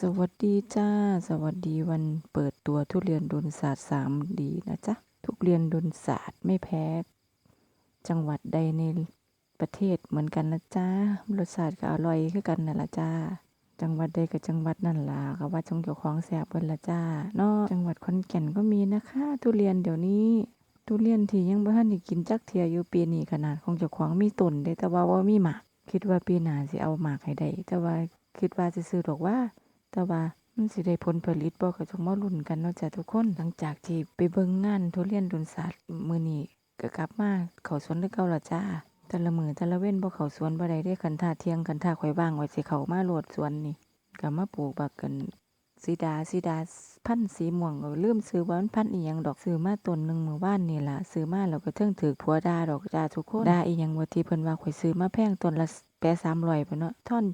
สวัสดีจ้า สวัสดีวันเปิดตัวทุเรียนดนศาสตร์สามดีนะจ๊ะ ทุเรียนดนศาสตร์ไม่แพ้ จังหวัดใดในประเทศเหมือนกันนะจ้ารสชาติก็อร่อยคือกันนั่นละจ้า จังหวัดใดกับจังหวัดนั่นล่ะก็ว่าจงเจ้าของแซ่บเบิ่นละจ้าเนาะจังหวัดขอนแก่นก็มีนะคะ ทุเรียนเดี๋ยวนี้ทุเรียนที่ยังบ่ทันได้กินจักเทียอยู่ปีนี้ขนาดของเจ้าของมีต้นเด้แต่ว่าบ่ามีหมาก คิดว่าปีหน้าสิเอาหมากให้ได้แต่ว่าคิดว่าสิซื้อดอกว่า แต่ว่ามันสิได้ผลผลิตบ่ก็ต้องมาลุ้นกันเนาะจ้ะทุกคน หลังจากที่ไปเบิ่งงานทุเรียนดุนศาสตร์มื้อนี้ก็กลับมาเข้าสวนคือเก่าละจ้า แต่ละมือแต่ละเว้นบ่เข้าสวนบ่ได้เด้คันท่าเที่ยงคันท่าข่อยว่างไว้สิเข้ามาโลดสวนนี่ก็มาปลูกบักกันสีดาสีดาพันสีม่วงก็ลืมซื้อว่ามันพันอีหยังดอกซื้อมาต้นหนึงมื้อวานนี่ล่ะซื้อมาแล้วก็เทิงถูกผัวดาดอกจ้าทุกคนดาอีหยังว่าที่เพิ่นว่าข่อยซื้อมาแพงต้นละแปะ300พุ่นเนาะท่อน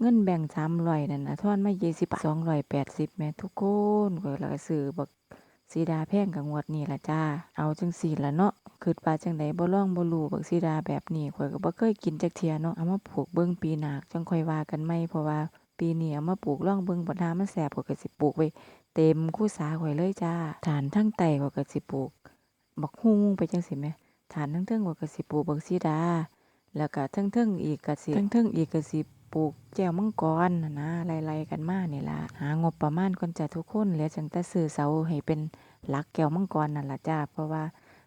เงินแบ่งสามร้อยนั่นนะทอนมายี่สิบสองร้อยแปดสิบแม่ทุกคนก็แล้วก็ซื้อบักสีดาแพงกับงวดนี่ละจ้า เอาจังสี่ละเนาะคือปลาจังไดบ่ล่องบ่รูบักสีดาแบบนี้ข่อยก็บ่เคยกินจักเทียเนาะเอามาปลูกเบิ่งปีหน้าจังค่อยว่ากันใหม่เพราะว่าปีนี้เอามาปลูกล่องเบิ่งบ่ทามันแสบข่อยก็สิปลูกไว้เต็มคู่สาข่อยเลยจ้า ฐานทั้งไตข่อยก็สิปลูกบักฮุ้งไปจังสิแหมฐานทั้งเทิงข่อยก็สิปลูกบักสีดา แล้วก็เทิงอีกก็สิเทิงอีกก็สิ ปลูกแก้วมังกรนะนะไล่ๆกันมานี่ล่ะหางบประมาณก่อนจะทุกคนเหลือจังแต่ซื้อเสาให้เป็นหลักแก้วมังกรนั่นล่ะจ้าเพราะว่า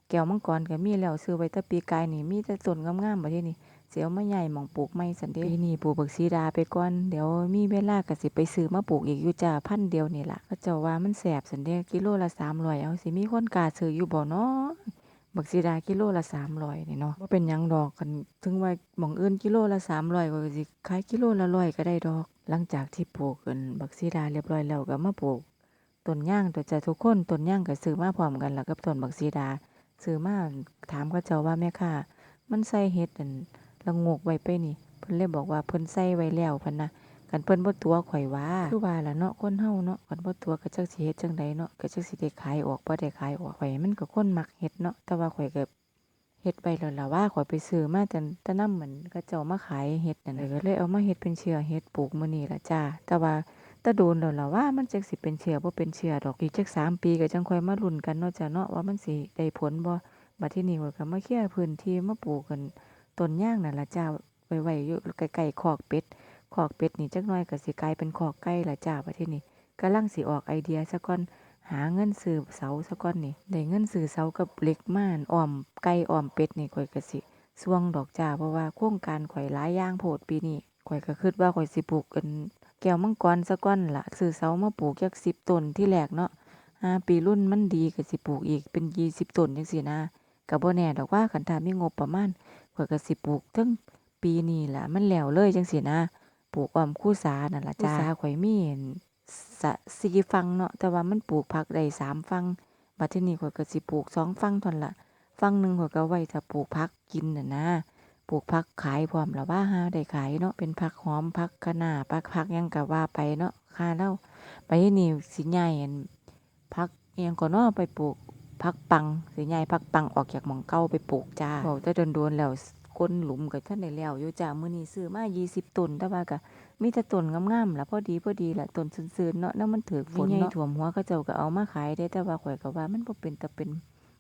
แก้วมังกรก็มีแล้วซื้อไว้แต่ปีกายนี่มีแต่ต้นงามๆบัดนี้นี่เสียวมาใหญ่หม่องปลูกใหม่ซั่นเดปีนี้ปลูกบักสีดาไปก่อนเดี๋ยวมีเวลาก็สิไปซื้อมาปลูกอีกอยู่จ้าพันเดียวนี่ล่ะเขาเจ้าว่ามันแซ่บซั่นเดกิโลละ300เอาสิมีคนกล้าซื้ออยู่บ่เนาะ บักซีดากิโลละสามร้อยนี่เนาะว่าเป็นยังดอกกันถึงว่าหม่องอื่นกิโลละสามร้อยก็สิขายกิโลละร้อยก็ได้ดอก หลังจากที่ปลูกกันบักซีดาเรียบร้อยแล้วก็มาปลูกต้นย่างตัวจะทุกคนต้นย่างก็ซื้อมาพร้อมกันแล้วกับต้นบักซีดาซื้อมาถามเขาเจ้าว่าแม่ค่ะ มันใส่เฮ็ดอันละงกไว้ไปนี่ เพิ่นเลยบอกว่าเพิ่นใส่ไว้แล้วพันนะ กันเพิ่นบ่ตัวข่อยว่าคือว่าล่ะเนาะคนเฮาเนาะกันบ่ตัวก็จักสิเฮ็ดจังใดเนาะก็จักสิได้ขายออกบ่ได้ขายออกข่อยมันก็คนมักเฮ็ดเนาะแต่ว่าข่อยก็เฮ็ดไปแล้วล่ะว่าข่อยไปซื้อมาแต่แต่นำเหมือนเขาเจ้ามาขายเฮ็ดนั่นก็เลยเอามาเฮ็ดเป็นเชื้อเฮ็ดปลูกมื้อนี้ล่ะจ้าแต่ว่าต่โดนแล้วล่ะว่ามันจักสิเป็นเชื้อบ่เป็นเชื้อดอกอีกจักสามปีก็จังค่อยมาลุ้นกันเนาะจ้าเนาะว่ามันสิได้ผลบ่บัดที่นี้ข่อยก็มาเคลียร์พื้นที่มาปลูกกันต้นย่างนั่นล่ะจ้าไว้ๆอยู่ใกล้ๆคอกเป็ด ขอกเป็ดนี่จักหน่อยก็สิกลายเป็นขอกไก่ละจ้าประเทศนี้กำลังสิออกไอเดียซะก่อนหาเงินซื้อเสาซะก่อนนี่ได้เงินซื้อเสากับเหล็กม่านอ้อมไก่อ้อมเป็ดนี่ข่อยก็สิส่วงดอกจ้าเพราะว่าโครงการข่อยหลายอย่างโพดปีนี้ข่อยก็คิดว่าข่อยสิปลูกกันแก้วมังกรซะก่อนละซื้อเสามาปลูกจัก10ต้นที่แรกเนาะห้าปีรุ่นมันดีก็สิปลูกอีกเป็น20ต้นจังซี่นะก็บ่แน่ดอกว่าคันถามีงบประมาณข่อยก็สิปลูกถึงปีนี้ล่ะมันแล้วเลยจังซี่นะ ปลูกอ้อมคู่สานั่นล่ะจ้าคู่สาข่อยมีอั่นสะสี่ฝั่งเนาะแต่ว่ามันปลูกผักได้สามฝั่งบัดทีนี้ข่อยก็สิปลูกสองฝั่งเท่านั้นล่ะฝั่งหนึงข่อยก็ไว้ถ้าปลูกผักกินน่ะนะปลูกผักขายพร้อมแล้วว่าหาได้ขายเนาะเป็นผักหอมผักคะน้าผักผักหยังก็ว่าไปเนาะค่าแล้วไปนี่สิย้ายอันผักอิหยังก็เนาะไปปลูกผักปังสิย้ายผักปังออกจากหม่องเก่าไปปลูกจ้าเว้าแต่โดนๆแล้ว ก้นหลุมก็ทันได้แล้วอยู่จ้ามื้อนี้ซื้อมา20ต้นแต่ว่าก็มีแต่ต้นงามๆล่ะพอดีพอดีล่ะต้นซื่นๆเนาะแล้วมันถือฝนเนาะท่วมหัวเขาเจ้าก็เอามาขายได้แต่ว่าข่อยก็ว่ามันบ่เป็นตาเป็น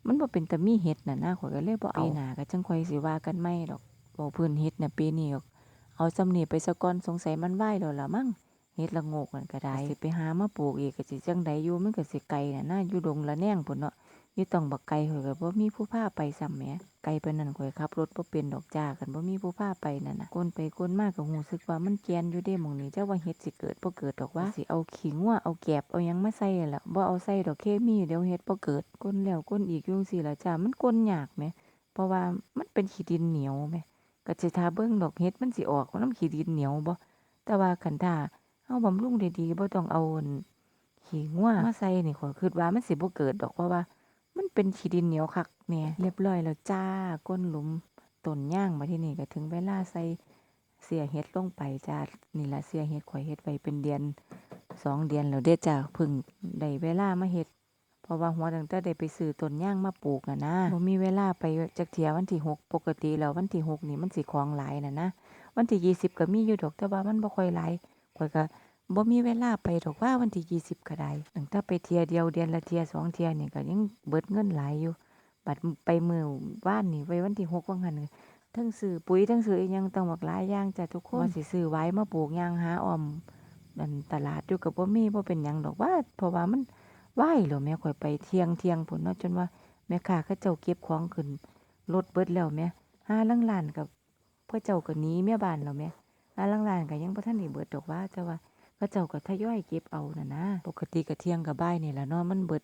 มันบ่เป็นตามีเฮ็ดน่ะนะข่อยก็เลยบ่เอาปีหน้าก็จังค่อยสิว่ากันใหม่ดอกบ่พื้นเฮ็ดน่ะปีนี้ก็เอาส่ำนี้ไปซะก่อนสงสัยมันไหวแล้วล่ะมั้งเฮ็ดละโงกนั่นก็ได้สิไปหามาปลูกอีกก็สิจังใดอยู่มันก็สิไกลน่ะนะอยู่ดงละแนงพุ่นเนาะ อยู่ต้องบักไกลข่อยก็บ่มีผู้พาไปซ้ำแหมไกลปนนั้นข่อยขับรถบ่เป็นดอกจ้าคันบ่มีผู้พาไปนั่นน่ะก้นไปก้นมาก็รู้สึกว่ามันแกนอยู่เด้หม้องนี้จักว่าเฮ็ดสิเกิดบ่เกิดดอกว่าสิเอาขี้งัวเอาแกบเอาหยังมาใส่ล่ะบ่เอาใส่ดอกเคมีเดี๋ยวเฮ็ดบ่เกิดก้นแล้วก้นอีกอยู่จังซี่ล่ะจ้ามันก้นยากแหมเพราะว่ามันเป็นขี้ดินเหนียวแหมก็สิทาเบิ่งดอกเฮ็ดมันสิออกนำขี้ดินเหนียวบ่แต่ว่าคันถ้าเฮาบำรุงดีๆบ่ต้องเอาขี้งัวมาใส่นี่ข้อยคิดว่ามันสิบ่เกิดดอกเพราะว่า มันเป็นขี้ดินเหนียวคักแหน่ยเรียบร้อยแล้วจ้าก้นหลุมต้นย่างมาที่นี่ก็ถึงเวลาใส่เสียเฮ็ดลงไปจ้านี่ละเสียเฮ็ดข่อยเฮ็ดไว้เป็นเดือนสองเดือนแล้วเด้จ้าพิ่งได้เวลามาเฮ็ดเพราะว่าหัวตั้งแต่ได้ไปซื้อต้นย่างมาปลูกอะนะบ่มีเวลาไปจักเที่ยวันที่หกปกติแล้ววันที่หกนี่มันสิของหลายน่ะนะวันที่ยี่สิบก็มีอยู่ดอกแต่ว่ามันบ่ค่อยหลายข่อยก็ บ่มีเวลาไปดอกว่าวันที่20ก็ได้ตั้งแต่ไปเที่ยเดียวเดือนละเที่ยสองเที่ยนี่ก็ยังเบิดเงินหลายอยู่ บัดไปมื้อวานนี่ไว้วันที่6ว่างั้นก็เทั้งซื้อปุ๋ยเทั้งซื้ออิหยังต้องบักหลายอย่างจ้ะทุกคนว่าสิซื้อไว้มาปลูกย่างหาอ้อมอันตลาดอยู่ก็บ่มีบ่เป็นหยังดอกว่าเพราะว่ามันไหวแล้วแม่ข่อยไปเที่ยงเที่ยงพุ่นเนาะจนว่าแม่ค้าเขาเจ้าเก็บของขึ้นรถเบิดแล้วแม่หาลังร้านก็พระเจ้าก็หนีเมียบ้านแล้วแม่หาลังร้านก็ยังบ่ทันได้เบิดดอกว่าแต่ว่า เขาเจ้าก็ทยอยเก็บเอาน่ะนะ ปกติก็เทียงกับบ่ายนี่แหละเนาะมันเบิด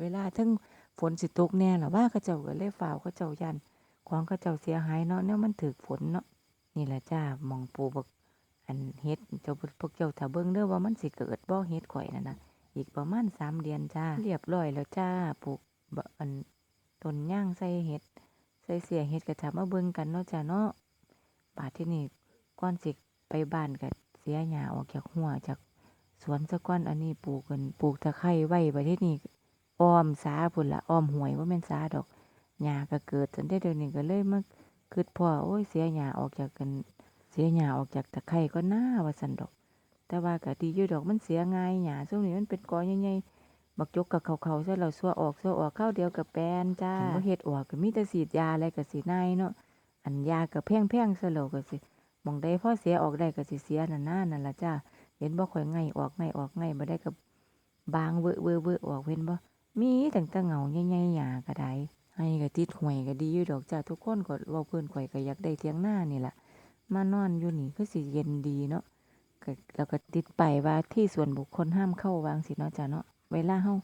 เวลาถึงฝนสิตกแน่ล่ะว่าเขาเจ้าก็เลยฟ้าวเขาเจ้ายันของเขาเจ้าเสียหายเนาะเนี่ยมันถึกฝนเนาะนี่แหละจ้ามองปลูกบักอันเฮ็ดเจ้าพวกเจ้าถ้าเบิ่งเด้อว่ามันสิเกิดบ่เฮ็ดข่อยนั่นน่ะอีกประมาณสามเดือนจ้าเรียบร้อยแล้วจ้าปลูกอันต้นย่างใส่เฮ็ดใส่เสียเฮ็ดก็ถ้ามาเบิ่งกันเนาะจ้าเนาะบาดที่นี่ก่อนสิไปบ้านก็ เสียหญ้าออกจากหัวจากสวนซะก่อนอันนี้ปลูกกันปลูกตะไคร้ไว้บัดที่นี่อ้อมสาพุ่นละอ้อมห้วยบ่แม่นสาดอกหญ้าก็เกิดจนได้เดี๋ยวนี้ก็เลยมาคิดพ่อโอ้ยเสียหญ้าออกจากกันเสียหญ้าออกจากตะไคร้ก็น่าว่าซั่นดอก แต่ว่าก็ดีอยู่ดอกมันเสียง่ายหญ้าช่วงนี้มันเป็นกอใหญ่ๆบักจกกับเขาๆซะแล้วซัวออกซัวออกข้าวเดียวกับแปลนจ้าบ่เฮ็ดออกก็มีแต่ฉีดยาอะไรก็สินายเนาะอันยาก็แพงๆซะแล้วก็สิห มองใดพอเสียออกได้ก็สิเสียนั่นนานั่นล่ะจ้าเห็นบ่ค่อยไงออกไงออกไงบ่ได้ก็บบางเวอเวอเวอออกเห็นบ่มีตั้งแต่เงาใหญ่ๆหญ้าก็ได้ให้ก็ติดห้วยก็ดีอยู่ดอกจ้าทุกคนก็เว้าเพิ่นข่อยก็อยากได้เถียงหน้านี่ล่ะมานอนอยู่นี่คือสิเย็นดีเนาะก็แล้วก็ติดไปว่าที่ส่วนบุคคลห้ามเข้าวางสิเนาะจ้าเนาะเวลาเฮา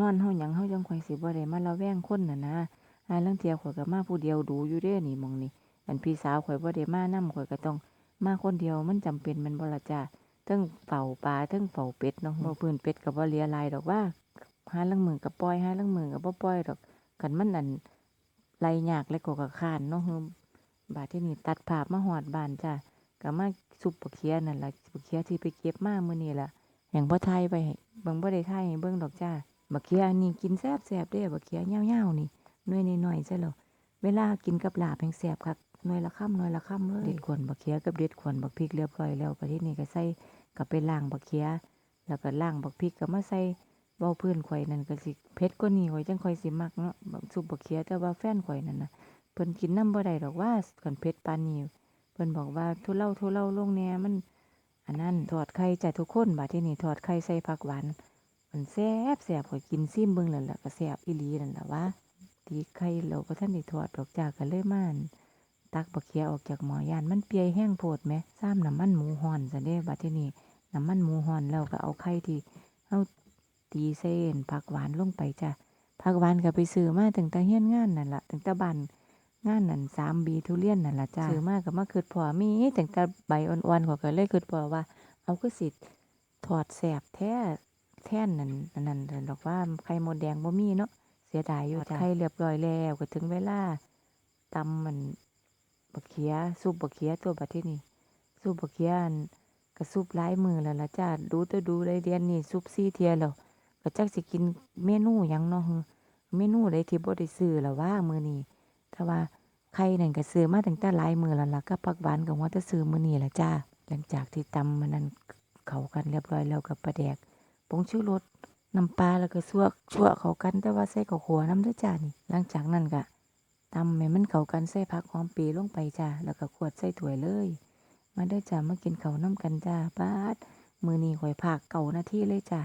นอนเฮาหยังเฮาจังค่อยสิบ่ได้มาระแวงคนน่ะนะหาลางเที่ยข่อยก็มาผู้เดียวดูอยู่เด้นี่มองนี้ อันพี่สาวข่อยบ่ได้มานำข่อยก็ต้องมาคนเดียวมันจำเป็นแม่นบ่ล่ะจ้าเทิงเฝ้าปลาเทิงเฝ้าเป็ดเนาะบ่พื้นเป็ดก็บ่เหลือหลายดอกว่าหาลางมื้อก็ปล่อยหาลางมื้อก็บ่ปล่อยดอกคันมันอันไล่ยากแล้วก็ก็ค้านเนาะฮึบาดทีนี้ตัดภาพมาฮอดบ้านจ้าก็มาซุปบักเขียนั่นล่ะบักเขียที่ไปเก็บมามื้อนี้ล่ะยังบ่ถ่ายไว้ให้เบิ่งบ่ได้ถ่ายให้เบิ่งดอกจ้าบักเขียอันนี้กินแซ่บๆเด้บักเขียยาวๆนี่หน่วยน้อยๆซะแล้วเวลากินกับลาบแห่งแซ่บคัก หน่วยละค่ำหน่วยละค่ำเลยเด็ดขวนบักเขียกับเด็ดขวนบักพริกเรียบร้อยแล้วประเทศนี้ก็ใส่ก็ไปล้างบักเขียแล้วก็ล้างบักพริกก็มาใส่เว้าพื้นข่อยนั่นก็สิเผ็ดกว่านี้ข่อยจังค่อยสิมักเนาะบักซุปบักเขียแต่ว่าแฟนข่อยนั่นนะเพิ่นกินน้ำบ่ได้ดอกว่าคันเผ็ดปานนี้เพิ่นบอกว่าทุเล่าทุเล่าลงแน่มัน อันนั้นทอดไข่จ้ะทุกคนบัดที่นี้ทอดไข่ใส่ผักหวานมันแซ่บแซ่บข่อยกินซิมเบิ่งแล้วล่ะก็แซ่บอีหลีนั่นแหละว่าตีไข่เราก็ท่านได้ทอดดอกจากกันเลยม่าน ตักบักเขียออกจากหม้อยานมันเปียแห้งโพดไหมซ้ำน้ำมันหมูห่อนซะเด้บัดทีนี้น้ำมันหมูห่อนแล้วก็เอาไข่ที่เอาตีเส้นผักหวานลงไปจ้ะผักหวานก็ไปซื้อมาตั้งแต่เฮียนงานนั่นล่ะตั้งแต่บ้านงานนั่นสามบีทุเรียนนั่นล่ะจ้ะซื้อมาก็มาคิดพอมีตั้งแต่ใบอ่อนๆก็ก็เลยคิดพอว่า เอาก็สิทอดแสบแท้แท่นนั่นอันนั่นดอกว่าไข่มดแดงบ่มีเนาะเสียดายอยู่จ้ะไข่เรียบร้อยแล้วก็ถึงเวลาตำมัน บักเขียซุปบักเขียตัวบัดที่นี่ซุปบักเขียอันก็ซุปหลายมือแล้วล่ะจ้าดูตัวดูได้เดือนนี้ซุป4เทียแล้วก็จักสิกินเมนูหยังเนาะฮึเมนูใดที่บ่ได้ซื้อแล้วว่ามื้อนี้แต่ว่าไข่นั่นก็ซื้อมาตั้งแต่หลายมื้อแล้วล่ะกับผักหวานก็ว่าแต่ซื้อมื้อนี้ล่ะจ้าหลังจากที่ตำมันนั้นเข้ากันเรียบร้อยแล้วกับปลาแดกผงชูรสน้ำปลาแล้วก็ซั่วชั่วเข้ากันแต่ว่าใส่ข้าวขัวน้ำด้วยจ้านี่ หลังจากนั้นก็ ตำให้มันเข้ากันใส่ผักหอมปีลงไปจ้าแล้วก็ขวดใส่ถ้วยเลย มาเด้อจ้ามากินข้าวน้ำกันจ้าปาดมือนี้ข่อยผักเก่านาที่เลยจ้า